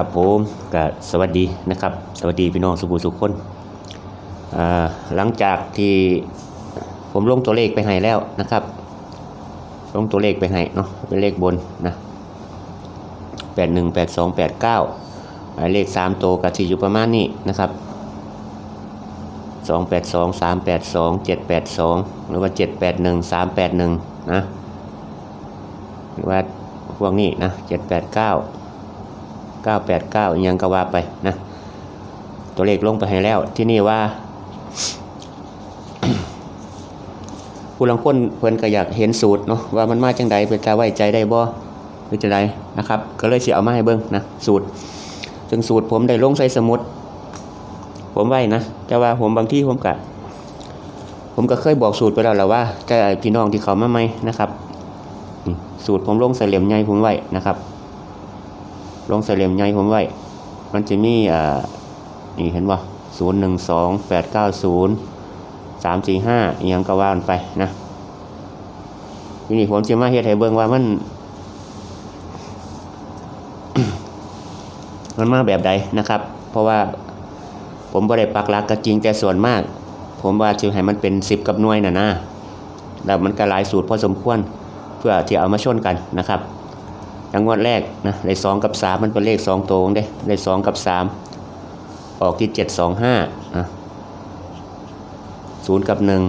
ครับผมก็สวัสดีนะครับ สวัสดีพี่น้องสุขุสุขคนหลังจากที่ผมลงตัวเลขไปให้แล้วนะครับ ลงตัวเลขไปให้เนาะเป็นเลขบนนะแปดหนึ่งแปดสองแปดเก้าเลขสามตัวกับที่อยู่ประมาณนี้นะครับสองแปดสองสามแปดสองเจ็ดแปดสองหรือว่าเจ็ดแปดหนึ่งสามแปดหนึ่งนะหรือว่าพวกนี้นะเจ็ดแปดเก้า 989อิหยังก็ว่าไปนะ ตัวเลขลงไปให้แล้ว ที่นี่ว่า ผู้ลังคนเพิ่นก็อยากเห็นสูตรเนาะว่ามันมาจังใดเป็นตาไว้ใจได้บ่หรือจังใดนะครับ ก็เลยเสิเอามาให้เบิ่งนะสูตรซึ่งสูตรผมได้ลงใส่สมุด ผมไว้นะแต่ว่าผมบางที่ผมก็ผมก็เคยบอกสูตรไปแล้วแหละว่าแต่พี่น้องที่เขามาใหม่นะครับ สูตรผมลงใส่เหลี่ยมใหญ่ผมไว้นะครับ ลงใส่เหลี่ยมใหญ่ผมไว้ มันจะมีอ่านี่เห็นว่าศูนย์หนึ่งสองแปดเก้าศูนย์สามสี่ห้ายังก็ว่านไปนะทีนี้ผมจะมาเฮ็ดให้เบิ่งว่ามัน มันมาแบบใดนะครับ เพราะว่าผมบ่ได้ปักหลักก็จริงแต่ส่วนมาก ผมว่าจะให้มันเป็นสิบกับหน่วยน่ะนะแล้วมันก็หลายสูตรพอสมควร เพื่อที่เอามาชนกันนะครับ อย่างงวดแรกนะได้สองกับสามมันเป็นเลขสองตัวเด้ได้สองกับสามออกที่เจ็ดสองห้านะศูนย์กับหนึ่ง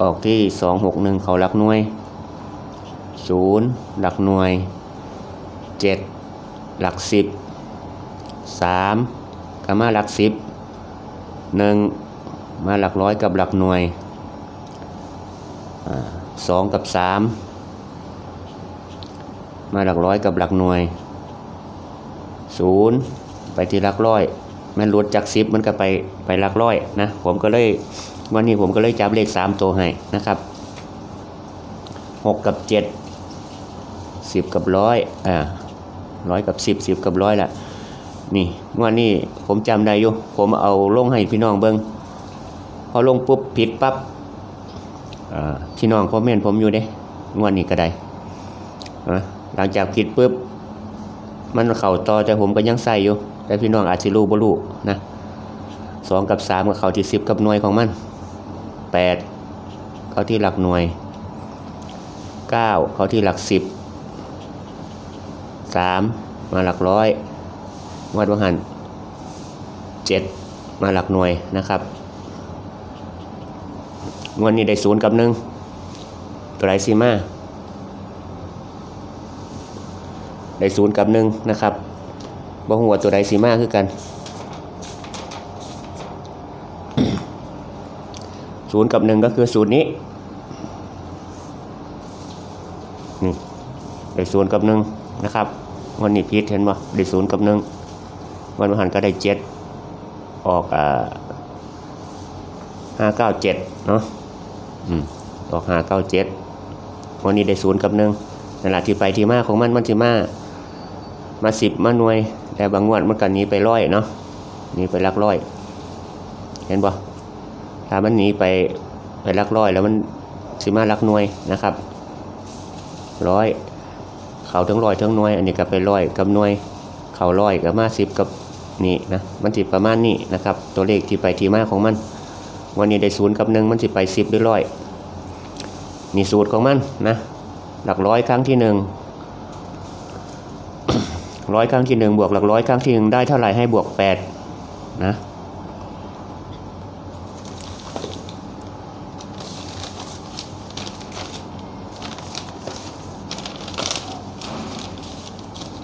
ออกที่สองหกหนึ่งเขาหลักหน่วยศูนย์หลักหน่วยเจ็ดหลักสิบสามก็มาหลักสิบหนึ่งมาหลักร้อยกับหลักหน่วยสองกับสาม มาหลักร้อยกับหลักหน่วยศูนย์ไปที่หลักร้อยแมันลดจากสิบมันก็ไปไปหลักร้อยนะผมก็เลยวันนี้ผมก็เลยจับเลขสามตัวให้นะครับหกกับเจ็ดสิบกับร้อยอ่าร้อยกับสิบสิบกับร้อยละนี่งวันนี้ผมจำได้อยู่ผมเอาลงให้พี่น้องเบิงพอลงปุ๊บผิดปั๊บอ่าพี่น้องคอมเมนต์ผมอยู่เด้งวันนี้ก็ได้นะ หลังจากผิดปุ๊บมันเข่าต่อแต่ผมก็ยังใส่อยู่ แต่พี่น้องอาจจะรู้บ่รู้นะสองกับสามกับเข่าที่สิบกับหน่วยของมันแปดเข้าที่หลักหน่วยเก้าเข้าที่หลักสิบสามมาหลักร้อยวัดวังหันเจ็ดมาหลักหน่วยนะครับงวันนี้ได้ศูนย์กับหนึ่งตัวไรซีมา ได้ศูนย์กับหนึ่งนะครับบ่หัวตัวใดสีมาคือกันศูนย์กับหนึ่งก็คือศูนย์นี้นี่ได้ศูนย์กับหนึ่งนะครับวันนี้พีทเห็นบ่ได้ศูนย์กับหนึ่งวันมหันก็ได้เจ็ดออกอ่าห้าเก้าเจ็ดเนาะอืมออกห้าเก้าเจ็ดวันนี้ได้ศูนย์กับหนึ่งนั่นแหละที่ไปที่มาของมันมันที่มา มาสิบมาหน่วย แต่บางงวดมันกันหนีไปร้อยเนาะหนีไปลักร้อย เห็นปะถ้ามันหนีไปไปลักร้อยแล้วมันสิมาลักหน่วยนะครับร้อยเขาทั้งร้อยทั้งหน่วย อันนี้ก็ไปร้อยกับหน่วย เขาร้อยกับมาสิบกับนี่นะมันสิประมาณนี้นะครับ ตัวเลขที่ไปที่มาของมัน วันนี้ได้ศูนย์กับหนึ่งมันสิไปสิบหรือร้อยนี่สูตรของมันนะหลักร้อยครั้งที่หนึ่ง ร้อยครั้งที่หนึ่งบวกหลักร้อยครั้งที่หนึ่งได้เท่าไหร่ให้บวกแปดนะ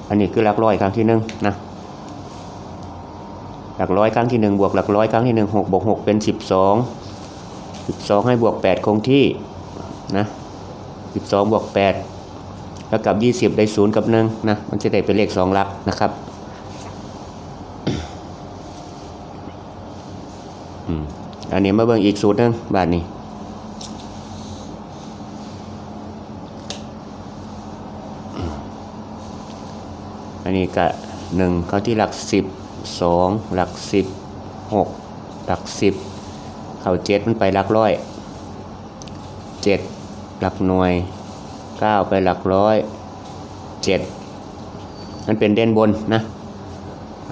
อันนี้คือหลักร้อยครั้งที่หนึ่งนะหลักร้อยครั้งที่หนึ่งบวกหลักร้อยครั้งที่หนึ่งหกบวกหกเป็นสิบสองสิบสองให้บวกแปดคงที่นะสิบสองบวกแปด แล้วกับ 20 ได้ศูนย์กับหนึ่งนะมันจะได้เป็นเลขสองหลักนะครับอันนี้มาเบิ่งอีกสูตรหนึงบาทนี้อันนี้ก็หนึ่งเข้าที่หลักสิบสองหลักสิบหกหลักสิบเข้าเจ็ดมันไปหลักร้อยเจ็ดหลักหน่วย เก้าไปหลักร้อยเจ็ดมันเป็นเด่นบนนะ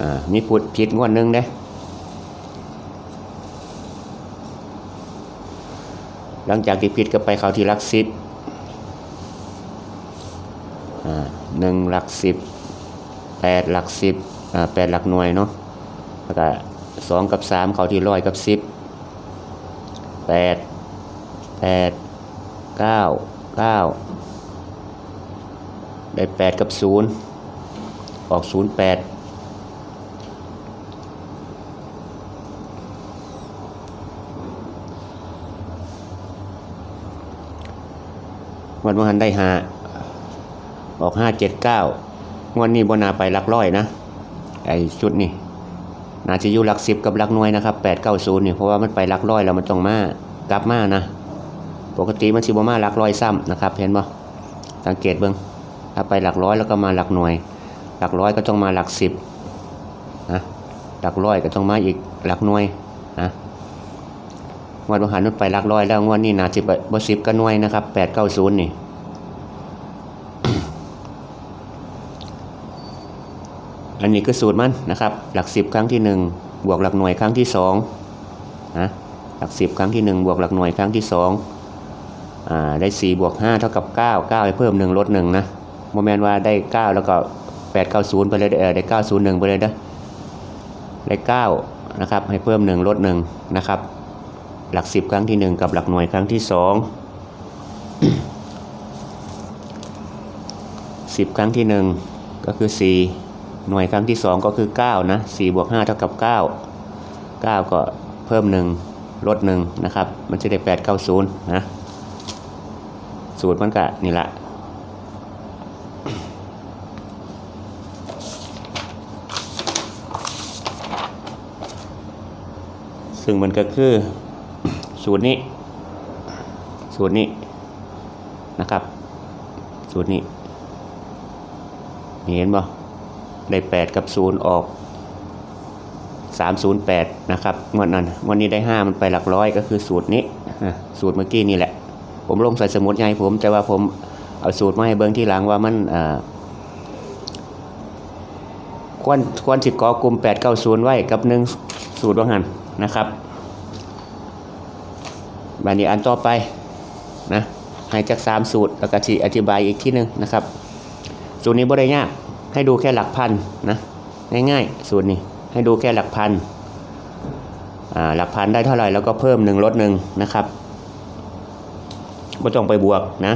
อ่ามีพุดผิดงวดหนึ่งเด้หลังจากที่ผิดก็ไปเขาที่หลักสิบอ่าหนึ่งหลักสิบแปดหลักสิบอ่าแปดหลักหน่วยเนาะแล้วก็สองกับสามเขาที่ร้อยกับสิบแปดแปดเก้าเก้า ได้แปดกับศูนย์ออกศูนย์แปดวันวันได้ห้าออกห้าเจ็ดเก้างวดนี้บนาไปลักร้อยนะ ไอชุดนี่นาจะอยู่หลักสิบกับหลักหน่วยนะครับแปดเก้าศูนย์นี่เพราะว่ามันไปหลักร้อยแล้วมันต้องมากลับมานะ ปกติมันสิบมาหลักร้อยซ้ำนะครับ เห็นบ่สังเกตเบิ้ง ถ้าไปหลักร้อยแล้วก็มาหลักหน่วย หลักร้อยก็ต้องมาหลักสิบนะหลักร้อยก็ต้องมาอีกหลักหน่วยนะงวดวันหันมันไปหลักร้อยแล้วงวดนี้นาสิบบสิบก็หน่วยนะครับแปดเก้าศูนย์นี่อันนี้คือสูตรมันนะครับ หลักสิบครั้งที่หนึ่งบวกหลักหน่วยครั้งที่สองนะหลักสิบครั้งที่หนึ่งบวกหลักหน่วยครั้งที่สองอ่าได้สี่บวกห้าเท่ากับเก้าเก้าให้เพิ่มหนึ่งลดหนึ่งนะ โมเมนต์ว่าได้เก้าแล้วก็แปดเก้าศูนย์ไปเลยเออได้เก้าศูนย์หนึ่งไปเลยนะได้เก้านะครับให้เพิ่มหนึ่งลดหนึ่งนะครับ หลักสิบครั้งที่หนึ่งกับหลักหน่วยครั้งที่สองสิบครั้งที่หนึ่งก็คือสี่หน่วยครั้งที่สองก็คือเก้านะสี่บวกห้าเท่ากับเก้าเก้าก็เพิ่มหนึ่งลดหนึ่งนะครับ มันจะได้แปดเก้าศูนย์นะสูตรมันก็นี่แหละ ซึ่งมันก็คือสูตรนี้ สูตรนี้นะครับ สูตรนี้เห็นบ่ได้แปดกับศูนย์ออกสามศูนย์แปดนะครับวดนั้นวันนี้ได้ห้ามันไปหลักร้อยก็คือสูตรนี้ สูตรเมื่อกี้นี่แหละ ผมลงใส่สมุดใหญ่ผมแต่ว่าผมเอาสูตรมาให้เบิ้งที่หลังว่ามันอ่าควรควรสิกอกลุ่มแปดเก้าศูนย์ไว้กับหนึ่งสูตรว่างัน นะครับบานนี้อันต่อไปนะให้จากสามสูตรแล้วก็ที่อธิบายอีกที่หนึ่งนะครับ สูตรนี้บ่ได้ยากให้ดูแค่หลักพันนะง่ายๆ สูตรนี้ให้ดูแค่หลักพันหลักพันได้เท่าไหร่แล้วก็เพิ่มหนึ่งลดหนึ่งนะครับไม่ต้องไปบวกนะ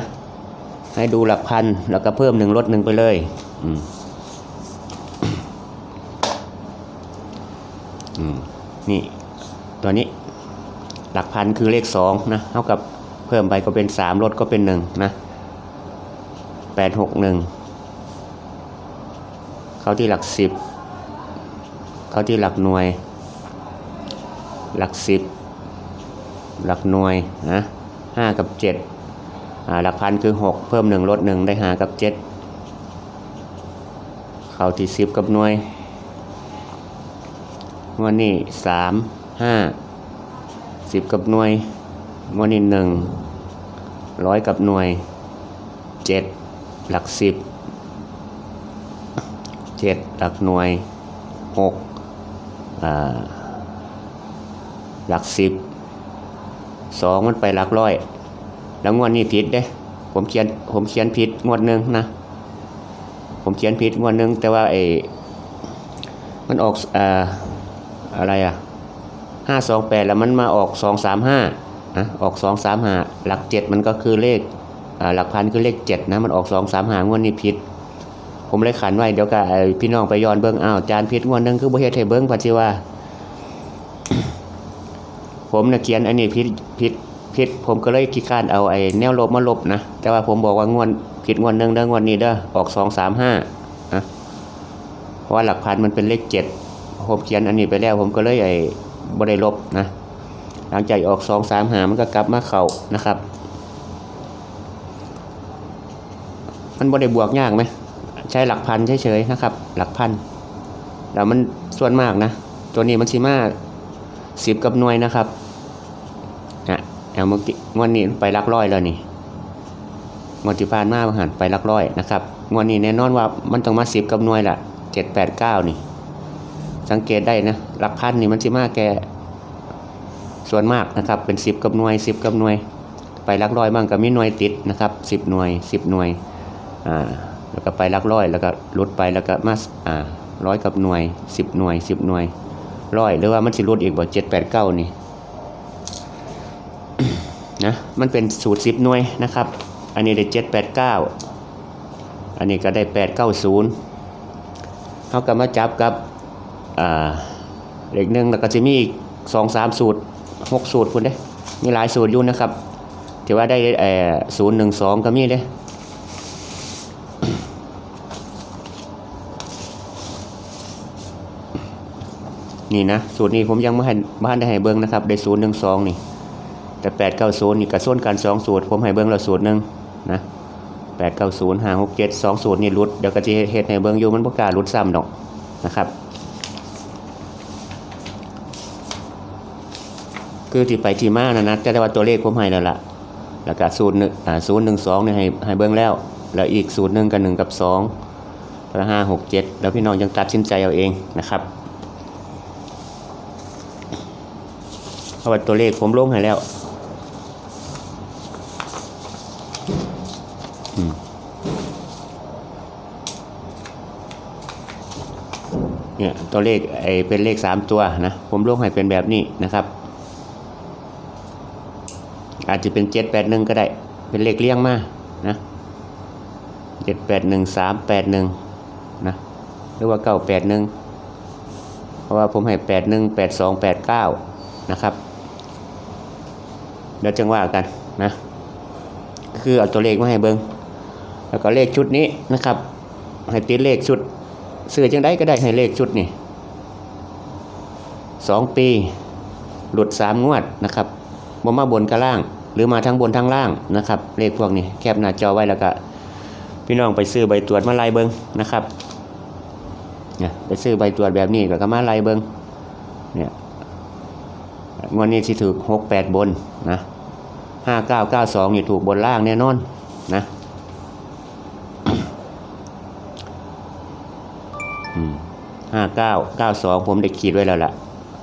ให้ดูหลักพันแล้วก็เพิ่มหนึ่งลดหนึ่งไปเลยอืมนี่ ตัวนี้ หลักพันคือเลขสองนะเท่ากับเพิ่มไปก็เป็นสามลดก็เป็นหนึ่งนะแปดหกหนึ่งเข้าที่หลักสิบเข้าที่หลักหน่วย หลักสิบหลักหน่วยนะห้ากับเจ็ดหลักพันคือหกเพิ่มหนึ่งลดหนึ่งได้ห้ากับเจ็ดเข้าที่สิบกับหน่วยวันนี้สาม ห้าสิบกับหน่วยงวดนี้หนึ่งร้อยกับหน่วยเจ็ดหลักสิบเจ็ดหลักหน่วยหกหลักสิบสองมันไปหลักร้อย แล้วงวดนี้ผิดเด้ ผมเขียนผมเขียนผิดงวดหนึ่งนะ ผมเขียนผิดงวดหนึ่งแต่ว่าไอ้มันออกออะไรอะ ห้าสองแปดแล้วมันมาออกสองสามห้านะออกสองสามห้าหลักเจ็ดมันก็คือเลขอ่าหลักพันคือเลขเจ็ดนะมันออกสองสามห้างวดนี้ผิดผมเลยขันไว้เดี๋ยวก็พี่น้องไปย้อนเบิ้งอ้าวจานผิดงวดหนึงคือบ่เฮ็ดให้เบิ้งปัจจิว่า ผมเนี่ยเขียนอันนี้ผิดผิดผิดผมก็เลยขี้ข้านเอาไอ้แนวลบมาลบนะแต่ว่าผมบอกว่างวดผิดงวดหนึงเด้องวดนี้เด้อออกสองสามห้านะเพราะว่าหลักพันมันเป็นเลขเจ็ดผมเขียนอันนี้ไปแล้วผมก็เลยไอ้ บ่ได้ลบนะหลังจากออกสองสามหามันก็กลับมาเข่านะครับ มันบ่ได้บวกยากไหมใช้หลักพันเฉยๆนะครับ หลักพันแล้วมันส่วนมากนะ ตัวนี้มันสิมาสิบกับหน่วยนะครับนะเอาเมื่อกี้งวดนี้ไปหลักร้อยแล้วนี่งวดที่ผ่านมาหันไปหลักร้อยนะครับงวดนี้แน่นอนว่ามันต้องมาสิบกับหน่วยละเจ็ดแปดเก้านี่ สังเกตได้นะหลักพันนี่มันสิมาแกส่วนมากนะครับ เป็นสิบกับหน่วยสิบกับหน่วย ไปลักร้อยบ้างก็มีหน่วยติดนะครับสิบหน่วยสิบหน่วยอ่าแล้วก็ไปลักร้อยแล้วก็ลดไปแล้วก็มาอ่าร้อยกับหน่วยสิบหน่วยสิบหน่วยร้อยหรือว่ามันสิลดอีกบ่เจ็ดแปดเก้านี่นะมันเป็นสูตรสิบหน่วยนะครับ อันนี้ได้เจ็ดแปดเก้าอันนี้ก็ได้แปดเก้าศูนย์เขาก็มาจับกับ อ่าเลขหนึ่งแล้วก็จะมีอีกสองสามสูตรหกสูตรคุณเด้ มีหลายสูตรอยู่นะครับที่ว่าได้เอ่อศูนย์หนึ่งสองก็มีเด้นี่นะสูตรนี้ผมยังไม่ให้บ้านได้ให้เบิ้งนะครับ ได้ศูนย์หนึ่งสองนี่ แต่แปดเก้าศูนย์นี่กระส่วนกันสองสูตร ผมให้เบิ้งเราสูตรหนึ่งนะแปดเก้าศูนย์ห้าหกเจ็ดสองสูตรนี่รุดเดี๋ยวก็จะเฮ็ดให้เบิ้งอยู่มันประกล้ารุดซ้ำดอกนะครับ คือที่ไปที่มานะนะแต่ว่าตัวเลขผมให้แล้วล่ะแล้วก็สูตรหนึ่งอ่าศูนย์หนึ่งสองเนี่ยให้ให้เบิ้งแล้ว แล้วอีกสูตรหนึ่งกับหนึ่งกับสองแล้วห้าหกเจ็ดแล้วพี่น้องยังตัดสินใจเอาเองนะครับเพราะว่าตัวเลขผมลงให้แล้วเนี่ยตัวเลขไอเป็นเลขสามตัวนะ ผมลงให้เป็นแบบนี้นะครับ อาจจะเป็นเจ็ดแปดหนึ่งก็ได้ เป็นเลขเลี่ยงมานะเจ็ดแปดหนึ่งสามแปดหนึ่งนะหรือว่าเก้าแปดหนึ่งเพราะว่าผมให้แปดหนึ่งแปดสองแปดเก้านะครับเดี๋ยวจังว่ากันนะคือเอาตัวเลขมาให้เบิงแล้วก็เลขชุดนี้นะครับ ให้ติดเลขชุดซื้อจังได้ก็ได้ให้เลขชุดนี่สองปี หลุดสามงวดนะครับบ่มาบนกับล่าง หรือมาทั้งบนทั้งล่างนะครับ เลขพวกนี้แคปหน้าจอไว้แล้วก็พี่น้องไปซื้อใบตรวจมาไล่เบิงนะครับเนี่ยไปซื้อใบตรวจแบบนี้แล้วก็มาไล่เบิงเนี่ยงวดนี้ที่ถูกหกแปดบนนะห้าเก้าเก้าสองอยู่ถูกบนล่างแน่นอนนะห้าเก้าเก้าสองผมได้ขีดไว้แล้วล่ะ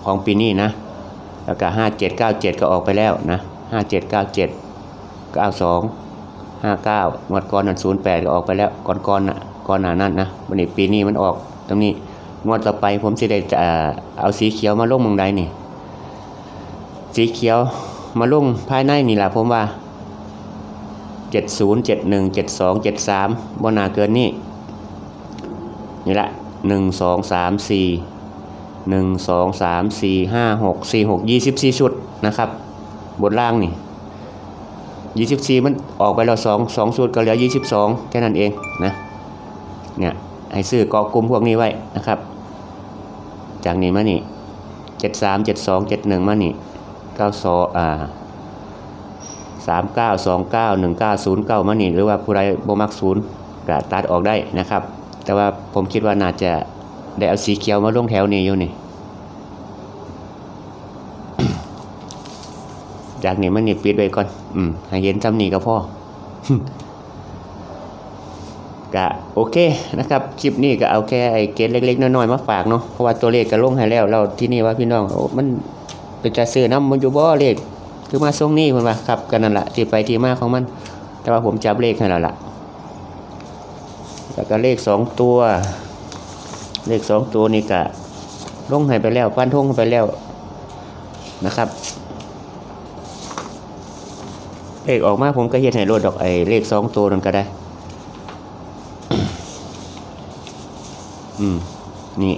ของปีนี้นะ แล้วก็ห้าเจ็ดเก้าเจ็ดก็ออกไปแล้วนะ ห้าเจ็ดเก้าเจ็ดเก้าสองห้าเก้างวดก่อนนั้นศูนย์แปดก็ออกไปแล้วก่อนก่อนน่ะก่อนหน้านั้นนะวันนี้ปีนี้มันออกตรงนี้งวดต่อไปผมสิได้จะเอาสีเขียวมาลงเมืองใดนี่ สีเขียวมาลงภายในนี่แหละผมว่าเจ็ดศูนย์เจ็ดหนึ่งเจ็ดสองเจ็ดสามบนาเกินนี่นี่ละหนึ่งสองสามสี่หนึ่งสองสามสี่ห้าหกสี่หกยี่สิบสี่ชุดนะครับ บนล่างนี่ยี่สิบสี่มันออกไปแล้วสองสองชุดก็เหลือยี่สิบสองแค่นั้นเองนะเนี่ยให้ซื้อเกาะกลุ่มพวกนี้ไว้นะครับ จากนี้มานี่เจ็ดสามเจ็ดสองเจ็ดหนึ่งมานี่เก้าสองอ่าสามเก้าสองเก้าหนึ่งเก้าศูนย์เก้ามานี่หรือว่าผู้ใดบ่มักศูนย์ก็ตัดออกได้นะครับ แต่ว่าผมคิดว่าน่าจะได้เอาสีเขียวมาลงแถวนี้อยู่นี่ จากนี้มันนี่ปิดไว้ก่อน อืมให้เห็นจำนี่ก็พอ ก็โอเคนะครับ คลิปนี้ก็เอาแค่ไอ้เกณฑ์เล็กๆ น้อยๆ มาฝากเนาะ เพราะว่าตัวเลขก็ลงให้แล้ว เราที่นี่ว่าพี่น้องโอ้มันเป็นจะซื้อน้ำมันอยู่บ่เลข คือมาทรงนี้มันว่าครับกันนั่นแหละที่ไปที่มาของมัน แต่ว่าผมจับเลขให้แล้วล่ะ แล้วก็เลขสองตัว เลขสองตัวนี่ก็ลงให้ไปแล้วปั้นทงไปแล้วนะครับ เลขออกมาผมก็เฮ็ดให้รถดอกไอ้เลขสองตัวนั่นก็ได้ อืม นี่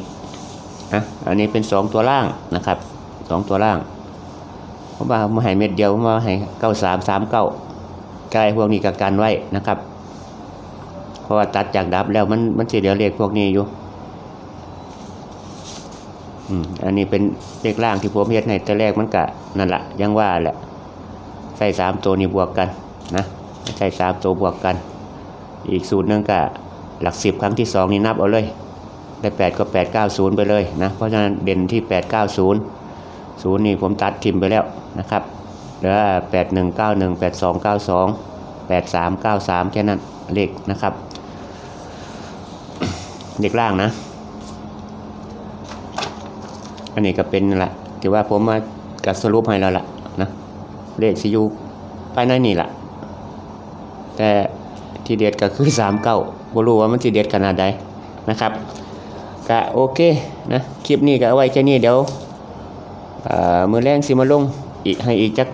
อะอันนี้เป็นสองตัวล่างนะครับสองตัวล่างผมว่ามาให้เม็ดเดียวผมว่าให้เก้าสามสามเก้าใกล้พวกนี้กับกันไว้นะครับ เพราะว่าตัดจากดับแล้วมันมันสิเดียวเลขพวกนี้อยู่อืมอันนี้เป็นเลขล่างที่ผมเฮ็ดให้แต่แรกมันกะนั่นแหละยังว่าแหละ ใส่สามตัวนี้บวกกันนะใส่สามตัวบวกกัน อีกสูตรนึงก็หลักสิบครั้งที่สองนี่นับเอาเลยได้แปดก็แปดเก้าศูนย์ไปเลยนะเพราะฉะนั้นเด่นที่แปดเก้าศูนย์ศูนย์นี่ผมตัดทิมไปแล้วนะครับเหลือแปดหนึ่งเก้าหนึ่งแปดสองเก้าสองแปดสามเก้าสามแค่นั้นเลขนะครับเด็กล่างนะ อันนี้ก็เป็นนั่แหละที่ว่าผมมากัดสรุปให้แล้วล่ะนะ เลขซียูภายในนี่แหละแต่ทีเด็ดก็คือสามเก้าบ่รู้ว่ามันทีเด็ดขนาดใดนะครับก็โอเคนะคลิปนี้ก็เอาไว้แค่นี้เดี๋ยวมือแรงสิมาลงอีกให้อีกจัก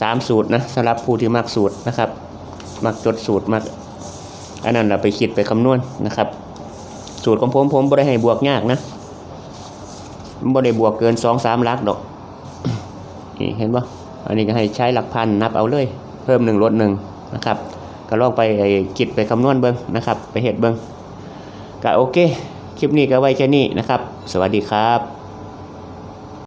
สามสูตรนะสำหรับผู้ที่มักสูตรนะครับ มักจดสูตรมักอันนั้นเราไปคิดไปคำนวณนะครับ สูตรของผมผมบ่ไดให้บวกยากนะบ่ได้บวกเกินสองสามลักดอก นี่เห็นปะอันนี้ก็ให้ใช้หลักพันนับเอาเลย เพิ่มหนึ่งลดหนึ่งนะครับ ก็ลองไปไอ้คิดไปคำนวณเบิ้งนะครับ ไปเหตุเบิ้งก็โอเค คลิปนี้ก็ไว้แค่นี้นะครับ สวัสดีครับ